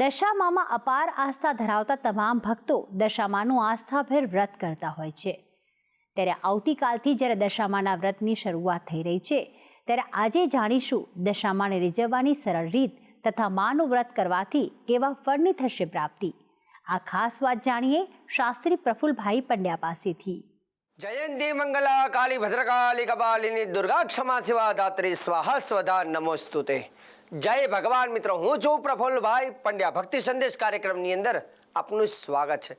દશામામાં અપાર આસ્થા ધરાવતા તમામ ભક્તો દશામાનું આસ્થાભેર વ્રત કરતા હોય છે. ત્યારે આવતીકાલથી જ્યારે દશામાના વ્રતની શરૂઆત થઈ રહી છે, ત્યારે આજે જાણીશું દશામાને રીઝવવાની સરળ રીત તથા માનું વ્રત કરવાથી કેવા ફળની થશે પ્રાપ્તિ. આ ખાસ વાત જાણીએ શાસ્ત્રી પ્રફુલભાઈ પંડ્યા પાસેથી. જયંતી મંગલા કાલી ભદ્રકાળી કપાલિની દુર્ગા ક્ષમા શિવા દાત્રી, સ્વાહા સ્વદા નમોસ્તુતે. જય ભગવાન મિત્રો, હું છું પ્રફુલ્લભાઈ પંડ્યા. ભક્તિ સંદેશ કાર્યક્રમની અંદર આપનું સ્વાગત છે.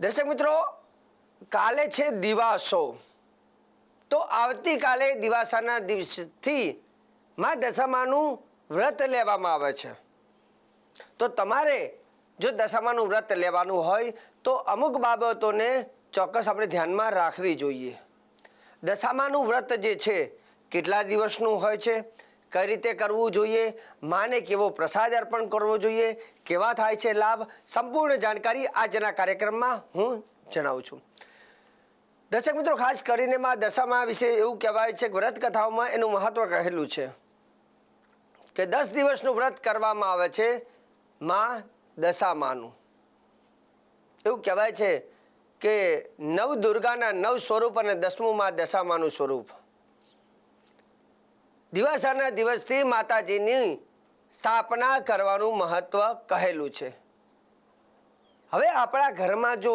દર્શક મિત્રો, કાલે છે દિવાસો. તો આવતીકાલે દિવાસાના દિવસથી માં દશામાનું વ્રત લેવામાં આવે છે. તો તમારે જો દશામાનું વ્રત લેવાનું હોય, તો અમુક બાબતોને ચોક્કસ આપણે ધ્યાનમાં રાખવી જોઈએ. દશામાનું વ્રત જે છે, કેટલા દિવસનું હોય છે? કઈ રીતે કરવું જોઈએ? માને કેવો પ્રસાદ અર્પણ કરવો જોઈએ? કેવા થાય છે લાભ? સંપૂર્ણ જાણકારી આજના કાર્યક્રમમાં હું જણાવું છું. દર્શક મિત્રો, ખાસ કરીને માં દશામા વિશે એવું કહેવાય છે કે વ્રત કથાઓમાં એનું મહત્વ કહેલું છે કે દસ દિવસનું વ્રત કરવામાં આવે છે માં દશામાનું. એવું કહેવાય છે કે નવ દુર્ગાના નવ સ્વરૂપ અને દસમું માં દશામાનું સ્વરૂપ. દિવાસાના દિવસથી માતાજીની સ્થાપના કરવાનું મહત્વ કહેલું છે. હવે આપણા ઘરમાં જો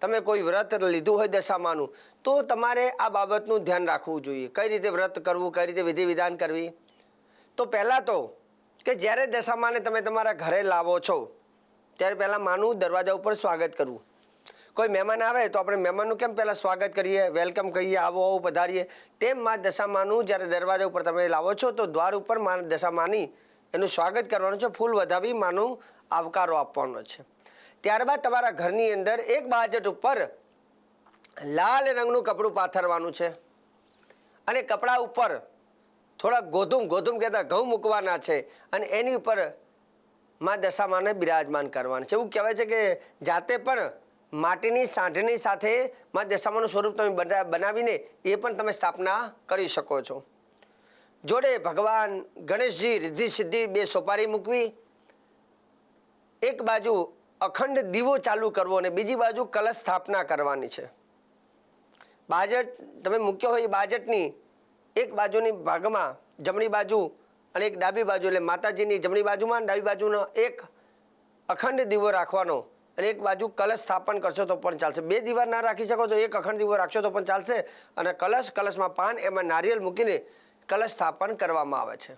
તમે કોઈ વ્રત લીધું હોય દશામાનું, તો તમારે આ બાબતનું ધ્યાન રાખવું જોઈએ. કઈ રીતે વ્રત કરવું, કઈ રીતે વિધિ વિધાન કરવી? તો પહેલાં તો કે જ્યારે દશામાને તમે તમારા ઘરે લાવો છો, ત્યારે પહેલાં માનું દરવાજા ઉપર સ્વાગત કરવું. કોઈ મહેમાન આવે તો આપણે મહેમાનનું કેમ પહેલાં સ્વાગત કરીએ, વેલકમ કહીએ, આવો આવો પધારીએ. તેમ માં દશામાનું જ્યારે દરવાજા ઉપર તમે લાવો છો તો દ્વાર ઉપર મા દશામાની એનું સ્વાગત કરવાનું છે, ફૂલ વધાવી માનું આવકારો આપવાનો છે. ત્યારબાદ તમારા ઘરની અંદર એક બાજટ ઉપર લાલ રંગનું કપડું પાથરવાનું છે. અને કપડા ઉપર થોડા ગોધુમ ગોધુમ કહેતા ઘઉં મૂકવાના છે અને એની ઉપરમાં દશામાને બિરાજમાન કરવાનું છે. એવું કહેવાય છે કે જાતે પણ માટીની સાંઢની સાથે માં દશામાનું સ્વરૂપ તમે બના- બનાવીને એ પણ તમે સ્થાપના કરી શકો છો. જોડે ભગવાન ગણેશજી રિદ્ધિ સિદ્ધિ બે સોપારી મૂકવી. એક બાજુ અખંડ દીવો ચાલુ કરવો અને બીજી બાજુ કલશ સ્થાપના કરવાની છે. બાજટ તમે મૂક્યો હોય એ બાજટની એક બાજુની ભાગમાં જમણી બાજુ અને એક ડાબી બાજુ એટલે માતાજીની જમણી બાજુમાં ડાબી બાજુનો એક અખંડ દીવો રાખવાનો અને એક બાજુ કલશ સ્થાપન કરશો તો પણ ચાલશે. બે દીવા ના રાખી શકો તો એક અખંડ દીવો રાખશો તો પણ ચાલશે. અને કલશ, કલશમાં પાન, એમાં નારિયેળ મૂકીને કલશ સ્થાપન કરવામાં આવે છે.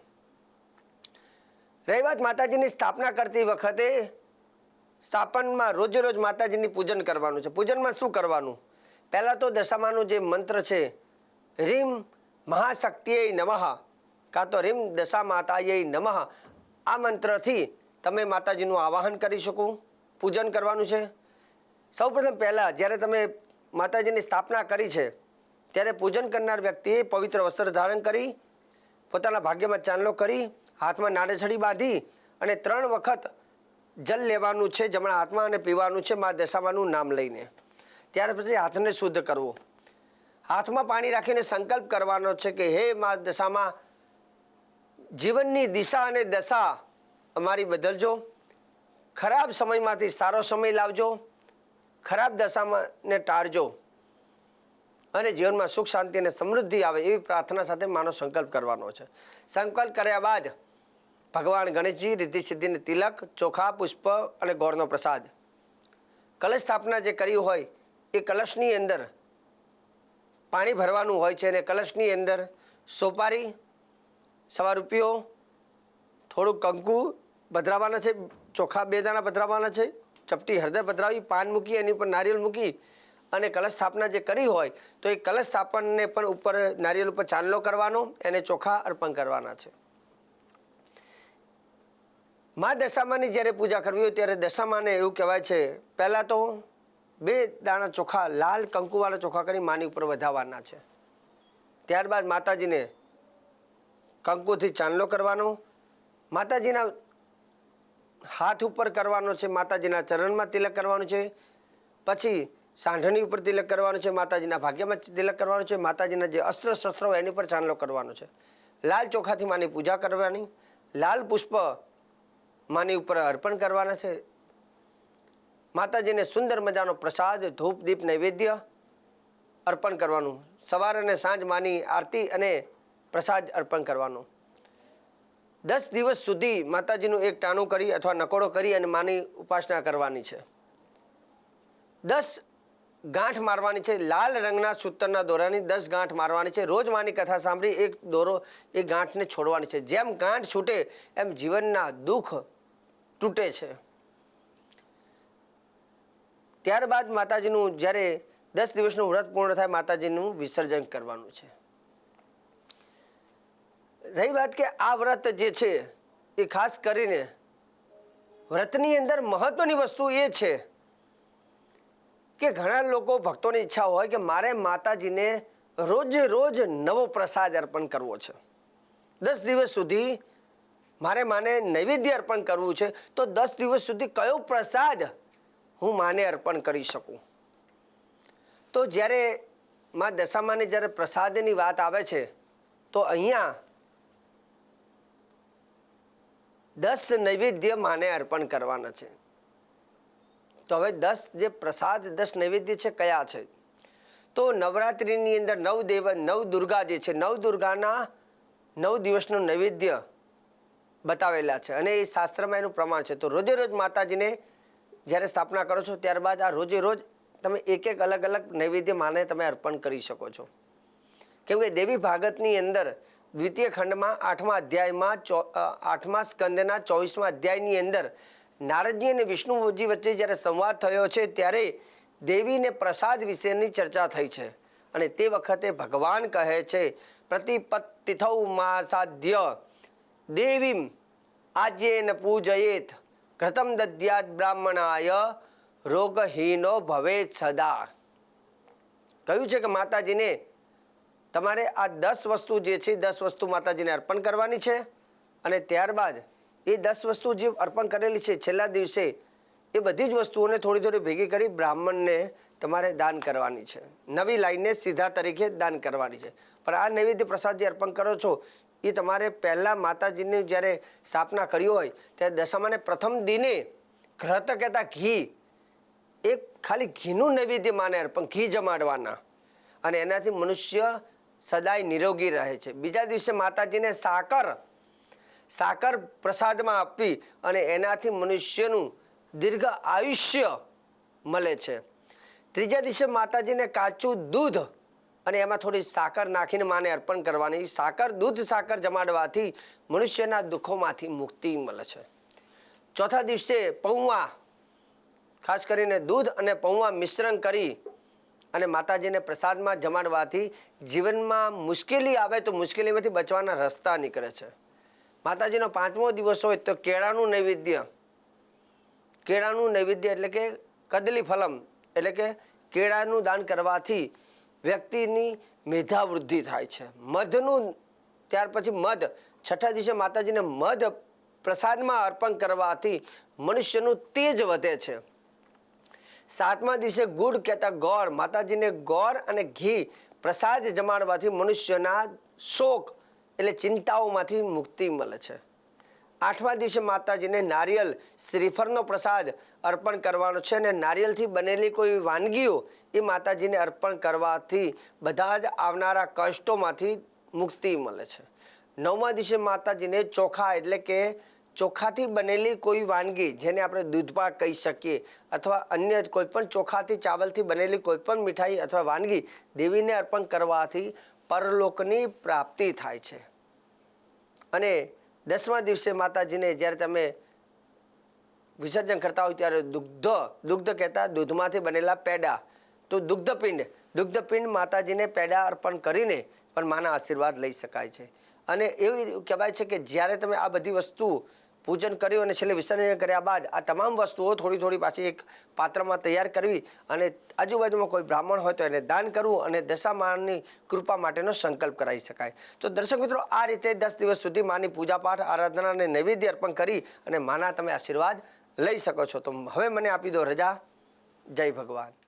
રહી વાત માતાજીની સ્થાપના કરતી વખતે સ્થાપનમાં રોજે રોજ માતાજીની પૂજન કરવાનું છે. પૂજનમાં શું કરવાનું? પહેલાં તો દશામાનું જે મંત્ર છે, રીમ મહાશક્તિએ નમઃ, કાં તો રીમ દશા માતાએ નમઃ, આ મંત્રથી તમે માતાજીનું આવાહન કરી શકો. પૂજન કરવાનું છે? સૌપ્રથમ પહેલાં જ્યારે તમે માતાજીની સ્થાપના કરી છે, ત્યારે પૂજન કરનાર વ્યક્તિએ પવિત્ર વસ્ત્ર ધારણ કરી, પોતાના ભાગ્યમાં ચાંદલો કરી, હાથમાં નાડેછડી બાંધી અને ત્રણ વખત જલ લેવાનું છે, જમણા હાથમાં અને પીવાનું છે, મા દશામાનું નામ લઈને. ત્યાર પછી હાથને શુદ્ધ કરવો. હાથમાં પાણી રાખીને સંકલ્પ કરવાનો છે કે, હે મા દશામાં, જીવનની દિશા અને દશા અમારી બદલજો. ખરાબ સમયમાંથી સારો સમય લાવજો, ખરાબ દશામાં ને ટાળજો. અને જીવનમાં સુખ, શાંતિ અને સમૃદ્ધિ આવે એવી પ્રાર્થના સાથે માનો સંકલ્પ કરવાનો છે. સંકલ્પ કર્યા બાદ ભગવાન ગણેશજી રિદ્ધિ સિદ્ધિને તિલક, ચોખા, પુષ્પ અને ગોળનો પ્રસાદ. કલશ સ્થાપના જે કરી હોય એ કલશની અંદર પાણી ભરવાનું હોય છે અને કલશની અંદર સોપારી સવા રૂપિયો થોડુંક કંકુ ભદ્રાવાના છે ચોખા બે દાણા પધરાવવાના છે, ચપટી હળદર પધરાવી, પાન મૂકી, એની ઉપર નારિયેળ મૂકી અને કલશ સ્થાપના જે કરી હોય, તો એ કલશ સ્થાપનને પણ ઉપર નારિયેળ ઉપર ચાંદલો કરવાનો, એને ચોખા અર્પણ કરવાના છે. મા દશામાની જ્યારે પૂજા કરવી હોય ત્યારે દશામાને એવું કહેવાય છે, પહેલાં તો બે દાણા ચોખા, લાલ કંકુવાળા ચોખા કરી માની ઉપર વધાવવાના છે. ત્યારબાદ માતાજીને કંકુથી ચાંદલો કરવાનો. માતાજીના હાથ ઉપર કરવાનો છે, માતાજીના ચરણમાં તિલક કરવાનું છે. પછી સાંઢણી ઉપર તિલક કરવાનું છે, માતાજીના ભાગ્યમાં તિલક કરવાનું છે, માતાજીના જે અસ્ત્ર શસ્ત્ર હોય એની પર ચાંદલો કરવાનો છે. લાલ ચોખાથી માની પૂજા કરવાની, લાલ પુષ્પ માની ઉપર અર્પણ કરવાના છે. માતાજીને સુંદર મજાનો પ્રસાદ, ધૂપ, દીપ, નૈવેદ્ય અર્પણ કરવાનું. સવાર અને સાંજ માની આરતી અને પ્રસાદ અર્પણ કરવાનો. દસ દિવસ સુધી માતાજીનું એક ટાણું કરી અથવા નકોડો કરી અને માની ઉપાસના કરવાની છે. દસ ગાંઠ મારવાની છે, લાલ રંગના સૂતરના દોરાની દસ ગાંઠ મારવાની છે, રોજ માની કથા સાંભળી એક દોરો, એ ગાંઠને છોડવાની છે. જેમ ગાંઠ છૂટે, એમ જીવનના દુઃખ તૂટે છે. ત્યારબાદ માતાજીનું જ્યારે દસ દિવસનું વ્રત પૂર્ણ થાય, માતાજીનું વિસર્જન કરવાનું છે. રહી વાત કે આ વ્રત જે છે, એ ખાસ કરીને વ્રતની અંદર મહત્વની વસ્તુ એ છે કે ઘણા લોકો ભક્તોની ઈચ્છા હોય કે મારે માતાજીને રોજે રોજ નવો પ્રસાદ અર્પણ કરવો છે. દસ દિવસ સુધી મારે માને નૈવેદ્ય અર્પણ કરવું છે, તો દસ દિવસ સુધી કયો પ્રસાદ હું માને અર્પણ કરી શકું? તો જ્યારે મા દશામાને જ્યારે પ્રસાદની વાત આવે છે, તો અહીંયા દસ નૈવેદ્ય માને અર્પણ કરવાના છે. તો હવે દસ જે પ્રસાદ, દસ નૈવેદ્ય છે, કયા છે? તો નવરાત્રિની અંદર નવ દેવ, નવ દુર્ગા જે છે, નવ દુર્ગાના નવ દિવસનું નૈવેદ્ય બતાવેલા છે. અને એ શાસ્ત્રમાં એનું પ્રમાણ છે. તો રોજે રોજ માતાજીને જ્યારે સ્થાપના કરો છો, ત્યારબાદ આ રોજે રોજ તમે એક એક અલગ અલગ નૈવેદ્ય માને તમે અર્પણ કરી શકો છો. કેમ કે દેવી ભાગતની અંદર દ્વિતીય ખંડમાં આઠમા અધ્યાયમાં ચો આઠમા સ્કંદના ચોવીસમા અધ્યાયની અંદર નારદજી અને વિષ્ણુજી વચ્ચે જ્યારે સંવાદ થયો છે ત્યારે દેવીને પ્રસાદ વિશેની ચર્ચા થઈ છે. અને તે વખતે ભગવાન કહે છે, પ્રતિપત્તિથૌ માસાધ્ય દેવીમ આજ્યેન પૂજયેત ઘૃતમ દદ્યાત બ્રાહ્મણાય રોગહીનો ભવેત સદા. કહ્યું છે કે માતાજીને તમારે આ દસ વસ્તુ જે છે દસ વસ્તુ માતાજીને અર્પણ કરવાની છે. અને ત્યારબાદ એ દસ વસ્તુ જે અર્પણ કરેલી છે, છેલ્લા દિવસે, એ બધી જ વસ્તુઓને થોડી થોડી ભેગી કરી બ્રાહ્મણને તમારે દાન કરવાની છે. નવી લાઈને સીધા તરીકે દાન કરવાની છે. પણ આ નૈવેદ્ય પ્રસાદ જે અર્પણ કરો છો, એ તમારે પહેલાં માતાજીની જ્યારે સ્થાપના કરી હોય, ત્યારે દશામાને પ્રથમ દિને ઘૃત કહેતા ઘી, એક ખાલી ઘીનું નૈવેદ્ય માને અર્પણ, ઘી જમાડવાના. અને એનાથી મનુષ્ય સદાય નિરોગી રહે છે. બીજા દિવસે માતાજીને સાકર સાકર પ્રસાદમાં આપવી અને એનાથી મનુષ્યનું દીર્ઘ આયુષ્ય મળે છે. ત્રીજા દિવસે માતાજીને કાચું દૂધ અને એમાં થોડી સાકર નાખીને માને અર્પણ કરવાની. સાકર, દૂધ, સાકર જમાડવાથી મનુષ્યના દુઃખોમાંથી મુક્તિ મળે છે. ચોથા દિવસે પૌવા ખાસ કરીને દૂધ અને પૌવા મિશ્રણ કરી અને માતાજીને પ્રસાદમાં જમાડવાથી જીવનમાં મુશ્કેલી આવે તો મુશ્કેલીમાંથી બચવાના રસ્તા નીકળે છે. માતાજીનો પાંચમો દિવસ હોય તો કેળાનું નૈવેદ્ય. કેળાનું નૈવેદ્ય એટલે કે કદલી ફલમ, એટલે કે કેળાનું દાન કરવાથી વ્યક્તિની મેધાવૃદ્ધિ થાય છે. મધનું, ત્યાર પછી મધ, છઠ્ઠા દિવસે માતાજીને મધ પ્રસાદમાં અર્પણ કરવાથી મનુષ્યનું તેજ વધે છે. સાતમા દિવસે ગુડ કહેતા ગોળ, માતાજીને ગોળ અને ઘી પ્રસાદ જમાડવાથી મનુષ્યના શોક એટલે ચિંતાઓમાંથી મુક્તિ મળે છે. આઠમા દિવસે માતાજીને નારિયેલ શ્રીફળનો પ્રસાદ અર્પણ કરવાનો છે અને નારિયેલથી બનેલી કોઈ વાનગીઓ એ માતાજીને અર્પણ કરવાથી બધા જ આવનારા કષ્ટોમાંથી મુક્તિ મળે છે. નવમા દિવસે માતાજીને ચોખા એટલે કે ચોખાથી બનેલી કોઈ વાનગી જેને આપણે દૂધપાક કહી શકીએ અથવા અન્ય કોઈ પણ ચોખાથી ચાવલથી બનેલી કોઈ પણ મીઠાઈ અથવા વાનગી દેવીને અર્પણ કરવાથી પરલોકની પ્રાપ્તિ થાય છે. અને દસમા દિવસે માતાજીને જ્યારે તમે વિસર્જન કરતા હોય ત્યારે દુગ્ધ દુગ્ધ કહેતા દૂધમાંથી બનેલા પેડા. તો દુગ્ધપિંડ દુગ્ધપિંડ માતાજીને પેડા અર્પણ કરીને પણ માના આશીર્વાદ લઈ શકાય છે. અને એવું કહેવાય છે કે જ્યારે તમે આ બધી વસ્તુ પૂજન કર્યું અને છેલ્લે વિસર્જન કર્યા બાદ આ તમામ વસ્તુઓ થોડી થોડી પાછી એક પાત્રમાં તૈયાર કરવી અને આજુબાજુમાં કોઈ બ્રાહ્મણ હોય તો એને દાન કરવું અને દશામાની કૃપા માટેનો સંકલ્પ કરાવી શકાય. તો દર્શક મિત્રો, આ રીતે દસ દિવસ સુધી માની પૂજાપાઠ, આરાધના અને નૈવેદ્ય અર્પણ કરી અને માના તમે આશીર્વાદ લઈ શકો છો. તો હવે મને આપી દો રજા. જય ભગવાન.